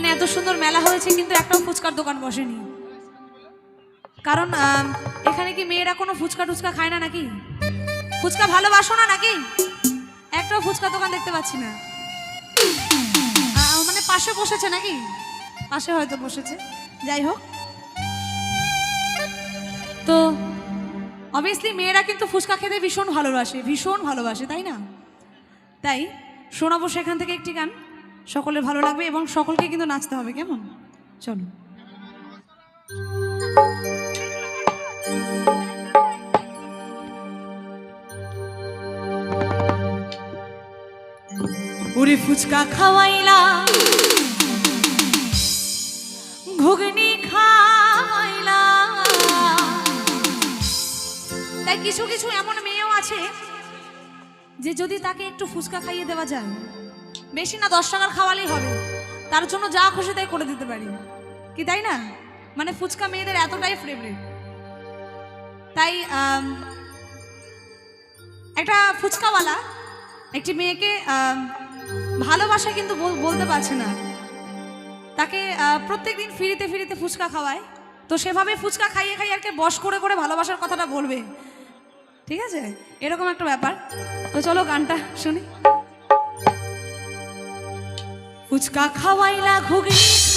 এখানে এত সুন্দর মেলা হয়েছে, কিন্তু একটাও ফুচকার দোকান বসেনি। কারণ এখানে কি মেয়েরা কোনো ফুচকা টুচকা খায় না নাকি? ফুচকা ভালোবাসো না নাকি? একটাও ফুচকা দোকান দেখতে পাচ্ছি না। মানে পাশে বসেছে নাকি? পাশে হয়তো বসেছে। যাই হোক। তো অবভিয়াসলি মেয়েরা কিন্তু ফুচকা খেতে ভীষণ ভালোবাসে ভীষণ ভালোবাসে, তাই না? তাই শোনাবো সেখান থেকে একটি গান। সকলের ভালো লাগবে এবং সকলকে কিন্তু নাচতে হবে, কেমন? চলো। ওরে ফুচকা খাওয়াইলা ঘুগনি খাওয়াইলা তাই কিছু কিছু এমন মেয়েও আছে যে যদি তাকে একটু ফুচকা খাইয়ে দেওয়া যায় বেশি না দশ টাকার খাওয়ালেই হবে। তার জন্য যা খুশি তাই করে দিতে পারি। কি তাই না? মানে ফুচকা মেয়েদের এতটাই ফেভারিট তাই একটা ফুচকাওয়ালা একটি মেয়েকে ভালোবাসা কিন্তু বলতে পারছে না। তাকে প্রত্যেক দিন ফিরিতে ফিরিতে ফুচকা খাওয়ায়। তো সেভাবে ফুচকা খাইয়ে খাইয়ে আর বস করে করে ভালোবাসার কথাটা বলবে। ঠিক আছে? এরকম একটা ব্যাপার। তো চলো গানটা শুনি। ফুচকা খাওয়াইলা ঘুগনি।